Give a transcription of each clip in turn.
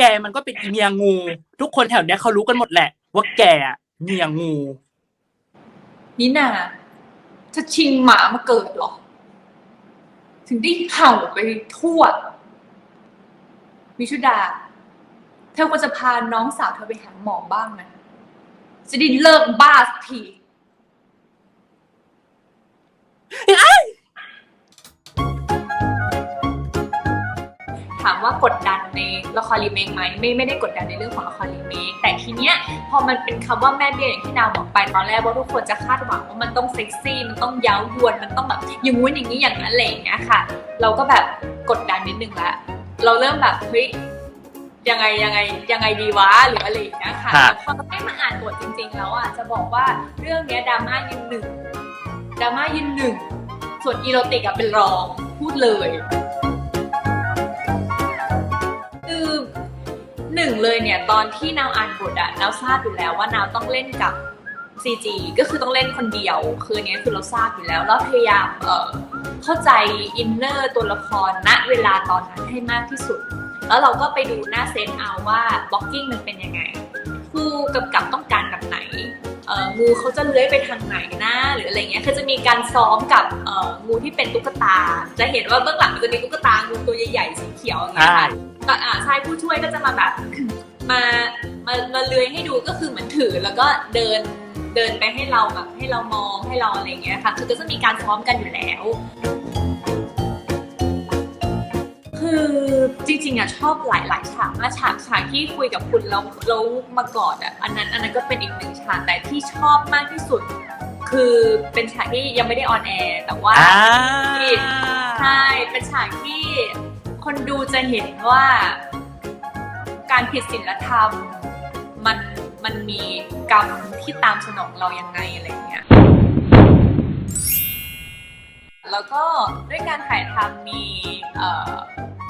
แกมันก็เป็นอีเมียงู ทุกคนแถวเนี้ยเขารู้กันหมดแหละ ว่าแกอะเมียงูนี่นาจะชิงหมามาเกิดเหรอ ถึงได้เห่าไปทั่ววิชุดา เธอควรจะพาน้องสาวเธอไปหาหมอบ้างนะ จะได้เลิกบ้าสักทีามว่ากดดันในละครรีเมคไหมไม่ไม่ได้กดดันในเรื่องของละครรีเมคแต่ทีเนี้ยพอมันเป็นคำว่าแม่เบี้ยอย่างที่ดาวบอกไปตอนแรกว่าทุกคนจะคาดหวังว่ามันต้องเซ็กซี่มันต้องเย้ายวนมันต้องแบบอย่างงู้นอย่างนี้อย่างนั้นอะไรอย่างเงี้ยค่ะ เราก็แบบกดดันนิดนึงละเราเริ่มแบบเฮ้ยยังไงยังไงยังไงดีวะหรืออะไรอย่างเงี้ยค่ะครับแต่พอได้มาอ่านบทจริง ๆ แล้วอะจะบอกว่าเรื่องเนี้ยดราม่ายืนหนึ่งดราม่ายืนหนึ่งส่วนอีโรติกอะเป็นรองพูดเลย เลยเนี่ยตอนที่นาวอ่านบทอะนาวทราบอยู่แล้วว่านาวต้องเล่นกับ CG ก็คือต้องเล่นคนเดียว คืออันเนี้ยคือเราทราบอยู่แล้วแล้วพยายามเอ่อเข้าใจอินเนอร์ตัวละครณเวลาตอนนั้นให้มากที่สุด แล้วเราก็ไปดูหน้าเซนเอาว่าบล็อกกิ้งมันเป็นยังไงผู้กำกับต้องการแบบไหนเอ่องูเขาจะเลื้อยไปทางไหนนะหรืออะไรเงี้ยคือจะมีการซ้อมกับเอ่องูที่เป็นตุ๊กตา จะเห็นว่าเบื้องหลังมันจะมีตุ๊กตางูตัวใหญ่ๆสีเขียวอย่างเงี้ยค่ะก็อ่าใช่ผู้ช่วยก็จะมาแบบ มามามาเลื้อยให้ดูก็คือเหมือนถือแล้วก็เดินเดินไปให้เราแบบให้เรามองให้เราอะไรอย่างเงี้ยค่ะ คือก็จะมีการซ้อมกันอยู่แล้ว คือจริงๆอะชอบหลายๆฉากมากฉากฉากที่คุยกับคุณแล้วแล้วมากอดอะอันนั้นอันนั้นก็เป็นอีกหนึ่งฉากแต่ที่ชอบมากที่สุด คือเป็นฉากที่ยังไม่ได้ออนแอร์แต่ว่าอ่าใช่เป็นฉากที่คนดูจะเห็นว่า การผิดศีลธรรม มันมันมีกรรมที่ตามสนองเรายังไงอะไรเงี้ย แล้วก็ด้วยการถ่ายทำมีเอ่อ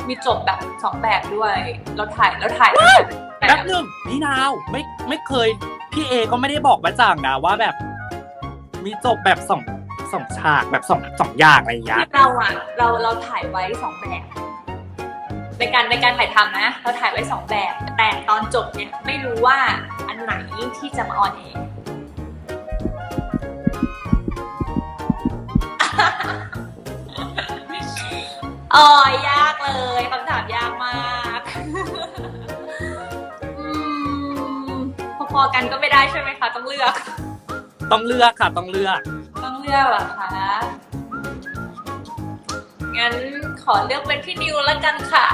มีจบแบบสองแบบด้วย เราถ่ายเราถ่ายแบบแบแป๊บบนึงพี่นาวไม่ไม่เคย พี่เอก็ไม่ได้บอกมาจังนะว่าแบบ มีจบแบบสองสองฉากแบบสองสองอย่างอะไรอย่างเงี้ย เราอะเราเราถ่ายไว้สองแบบ ในการในการถ่ายทำนะ เราถ่ายไว้สองแบบ แต่ตอนจบเนี่ยไม่รู้ว่าอันไหนที่จะมาออนแอร์อ๋อยากเลยคำถามยากมากอืมพอๆกันก็ไม่ได้ใช่ไหมคะ ต้องเลือก ต้องเลือกค่ะ ต้องเลือก ต้องเลือกเหรอคะั้นขอเลือกเป็นพี่นิวแล้วกันค่ะ